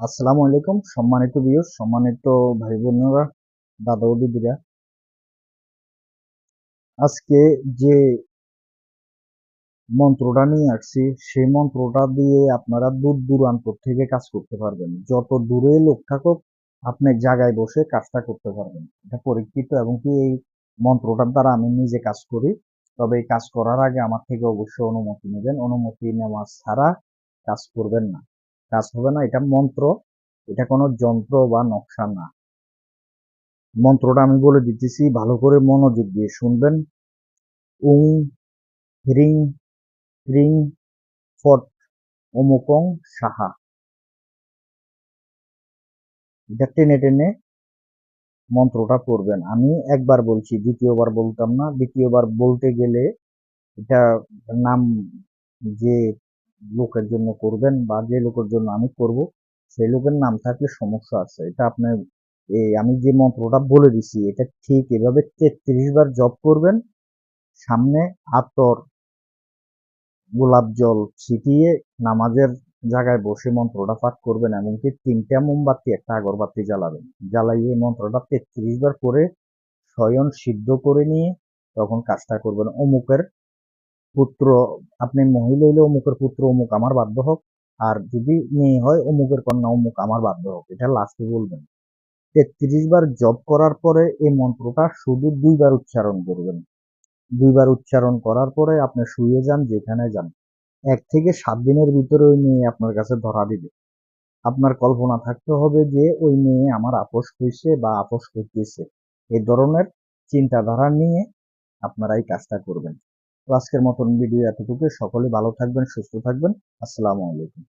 আসসালামু আলাইকুম, সম্মানিত বিয়স সম্মানিত ভাই বোনেরা দাদা দিদিরা আজকে যে মন্ত্রটা নিয়ে আসছি, সেই মন্ত্রটা দিয়ে আপনারা দূর দূরান্ত থেকে কাজ করতে পারবেন। যত দূরে লোক থাকুক, আপনি জায়গায় বসে কাজটা করতে পারবেন। এটা পরীক্ষিত এবং কি এই মন্ত্রটার দ্বারা আমি নিজে কাজ করি। তবে এই কাজ করার আগে আমার থেকে অবশ্যই অনুমতি নেবেন। অনুমতি নেওয়া ছাড়া কাজ করবেন না। কাজ হবে না, এটা মন্ত্র। এটা কোনো যন্ত্র বা নকশা না। মন্ত্রটা আমি বলে দিতেছি, ভালো করে মনোযোগ দিয়ে শুনবেন। উং হ্রিং হ্রিং ফট, অমুকং, সাহা। এটা টেনে টেনে মন্ত্রটা পড়বেন। আমি একবার বলছি, দ্বিতীয়বার বলতাম না। দ্বিতীয়বার বলতে গেলে এটা নাম যে লোকের জন্য করবেন বা যে লোকের জন্য আমি করব, সেই লোকের নাম থাকলে সমস্যা আছে। এটা আপনার এই আমি যে মন্ত্রটা বলে দিছি, এটা ঠিক এভাবে তেত্রিশ বার জপ করবেন, সামনে আতর, গোলাপ জল ছিটিয়ে নামাজের জায়গায় বসে মন্ত্রটা পাঠ করবেন, এমনকি তিনটা মোমবাতি, একটা আগরবাতি জ্বালাবেন। জ্বালাইয়ে মন্ত্রটা তেত্রিশ বার করে স্বয়ং সিদ্ধ করে নিয়ে তখন কাজটা করবেন। অমুকের পুত্র, আপনি মহিলা হইলে অমুকের পুত্র, অমুক আমার বাধ্য হোক। আর যদি মেয়ে হয়, অমুকের কন্যা, অমুক আমার বাধ্য হোক। এটা লাস্টে বলবেন। তেত্রিশ বার জপ করার পরে এই মন্ত্রটা শুধু দুইবার উচ্চারণ করবেন। দুইবার উচ্চারণ করার পরে আপনি শুয়ে যান, যেখানে যান। এক থেকে সাত দিনের ভিতরে ওই মেয়ে আপনার কাছে ধরা দিবে। আপনার কল্পনা থাকতে হবে যে ওই মেয়ে আমার আপোষ হয়েছে বা আপোষ করতেছে। এ ধরনের চিন্তাধারা নিয়ে আপনারা এই কাজটা করবেন। আজকের মতন ভিডিও এতটুকু সকলে ভালো থাকবেন সুস্থ থাকবেন। আসসালামু আলাইকুম।